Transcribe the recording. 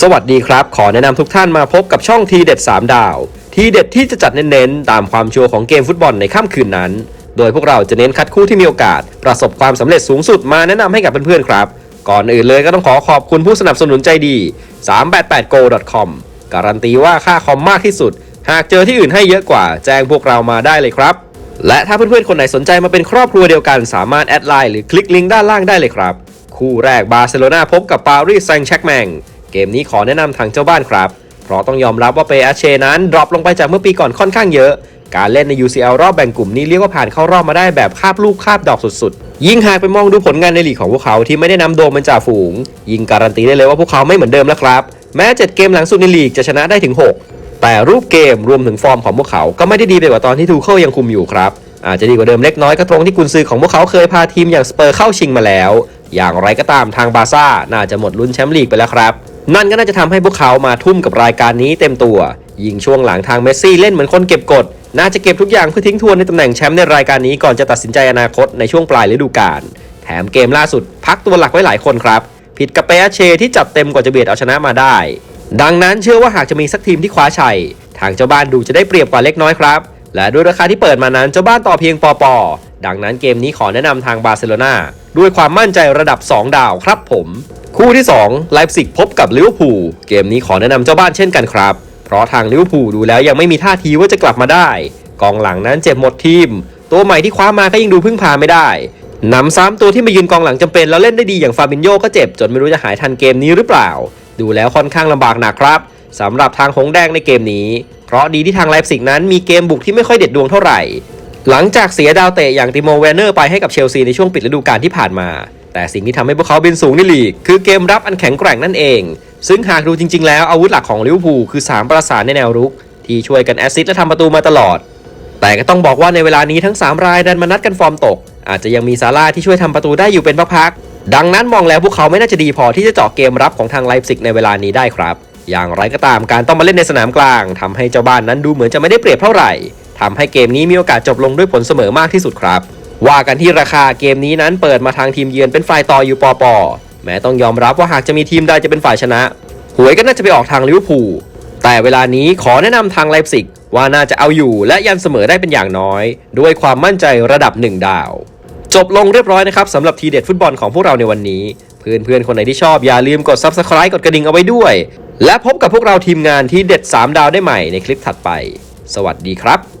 สวัสดีครับ ขอแนะนำทุกท่านมาพบกับช่องทีเด็ด 3 ดาว ทีเด็ดที่จะจัดเน้นๆ ตามความชัวร์ของเกมฟุตบอลในค่ำคืนนั้น โดยพวกเราจะเน้นคัดคู่ที่มีโอกาส ประสบความสำเร็จสูงสุดมาแนะนำให้กับเพื่อนๆครับ ก่อนอื่นเลยก็ต้องขอขอบคุณผู้สนับสนุนใจดี 388go.com การันตีว่าค่าคอมมากที่สุด หากเจอที่อื่นให้เยอะกว่า แจ้งพวกเรามาได้เลยครับ และถ้าเพื่อนๆคนไหนสนใจมาเป็นครอบครัวเดียวกันสามารถแอดไลน์หรือคลิกลิงก์ด้านล่างได้เลยครับ คู่แรกบาร์เซโลนาพบกับปารีสแซงต์แชร์กแมง เกมนี้ขอแนะนำทางเจ้าบ้านครับ เพราะต้องยอมรับว่าเปอาเชนั้นดรอปลงไปจากเมื่อปีก่อนค่อนข้างเยอะ การเล่นใน UCL รอบแบ่งกลุ่มนี้เรียกว่าผ่านเข้ารอบมาได้แบบคาบลูกคาบดอกสุดๆ ยิ่งหากไปมองดูผลงานในลีกของพวกเขาที่ไม่ได้นำโดมเป็นจ่าฝูง ยิ่งการันตีได้เลยว่าพวกเขาไม่เหมือนเดิมแล้วครับ แม้ 7 เกมหลังสุดในลีกจะชนะได้ถึง 6 แต่รูปเกมรวมถึงฟอร์มของพวกเขาก็ไม่ได้ดีไปกว่าตอนที่ทูเคิลยังคุมอยู่ครับอาจจะดีกว่าเดิมเล็กน้อยก็ตรงที่กุนซือของพวกเขาเคยพาทีมอย่างสเปอร์เข้าชิงมาแล้ว อย่างไรก็ตามทางบาซ่าน่าจะหมดลุ้นแชมป์ลีกไปแล้วครับ นั่นก็น่าจะทำให้พวกเขามาทุ่มกับรายการนี้เต็มตัว ยิงช่วงหลังทางเมสซี่เล่นเหมือนคนเก็บกด น่าจะเก็บทุกอย่างเพื่อทิ้งทวนในตำแหน่งแชมป์ในรายการนี้ก่อนจะตัดสินใจอนาคตในช่วงปลายฤดูกาล แถมเกมล่าสุด พักตัวหลักไว้หลายคนครับ ผิดกับเปอาเชที่จัดเต็มกว่าจะเบียดเอาชนะมาได้ ดังนั้นเชื่อว่าหากจะมีสักทีมที่คว้าชัย ทางเจ้าบ้านดูจะได้เปรียบกว่าเล็กน้อยครับ และด้วยราคาที่เปิดมานั้นเจ้าบ้านต่อเพียงปอปอ ดังนั้นเกมนี้ขอแนะนำทางบาร์เซโลนาด้วยความมั่นใจระดับ 2 ดาวครับผม คู่ที่2ไลฟ์ซิกพบกับลิเวอร์พูลเกมนี้ขอแนะนำเจ้าบ้านเช่นกันครับ เพราะทางลิเวอร์พูลดูแล้วยังไม่มีท่าทีว่าจะกลับมาได้ กองหลังนั้นเจ็บหมดทีม ตัวใหม่ที่คว้ามาก็ยังดูพึ่งพาไม่ได้นำซ้ำตัวที่มายืนกองหลังจำเป็นแล้วเล่นได้ดีอย่างฟาบินโยก็เจ็บจนไม่รู้จะหายทันเกมนี้หรือเปล่า ดูแล้วค่อนข้างลำบากหนักครับสำหรับทางหงแดงในเกมนี้ เพราะดีที่ทางไลฟ์ซิกนั้นมีเกมบุกที่ไม่ค่อยเด็ดดวงเท่าไหร่ หลังจากเสียดาวเตะอย่างติโมเวนเนอร์ไปให้กับเชลซีในช่วงปิดฤดูกาลที่ผ่านมา แต่สิ่งที่ทำให้พวกเขาบินสูงในลีก คือเกมรับอันแข็งแกร่งนั่นเอง ซึ่งหากดูจริง ๆ แล้วอาวุธหลักของลิเวอร์พูลคือ3ประสานในแนวรุก ที่ช่วยกันแอสซิสต์และทำประตูมาตลอด แต่ก็ต้องบอกว่าในเวลานี้ทั้ง 3 รายดันมานัดกันฟอร์มตก อาจจะยังมีซาร่าที่ช่วยทำประตูได้อยู่เป็นพักๆดังนั้นมองแล้วพวกเขาไม่น่าจะดีพอที่จะเจาะเกมรับของทางไลฟ์ซิกในเวลานี้ได้ครับ อย่างไรก็ตามการต้องมาเล่นในสนามกลางทำให้เจ้าบ้านนั้นดูเหมือนจะไม่ได้เปรียบเท่าไหร่ ทำให้เกมนี้มีโอกาสจบลงด้วยผลเสมอมากที่สุดครับ ว่ากันที่ราคาเกมนี้นั้นเปิดมาทางทีมเยือนเป็นฝ่ายต่ออยู่ปอปอแม้ต้องยอมรับว่าหากจะมีทีมใดจะเป็นฝ่ายชนะ หวยก็น่าจะไปออกทางลิเวอร์พูลแต่เวลานี้ขอแนะนำทางไลฟ์ซิกว่าน่าจะเอาอยู่และยันเสมอได้เป็นอย่างน้อย ด้วยความมั่นใจระดับ1ดาว จบลงเรียบร้อยนะครับสำหรับทีเด็ดฟุตบอลของพวกเราในวันนี้ เพื่อนๆคนไหนที่ชอบอย่าลืมกด Subscribe กดกระดิ่งเอาไว้ด้วย และพบกับพวกเราทีมงานที่เด็ด 3 ดาวได้ใหม่ในคลิปถัดไป สวัสดีครับ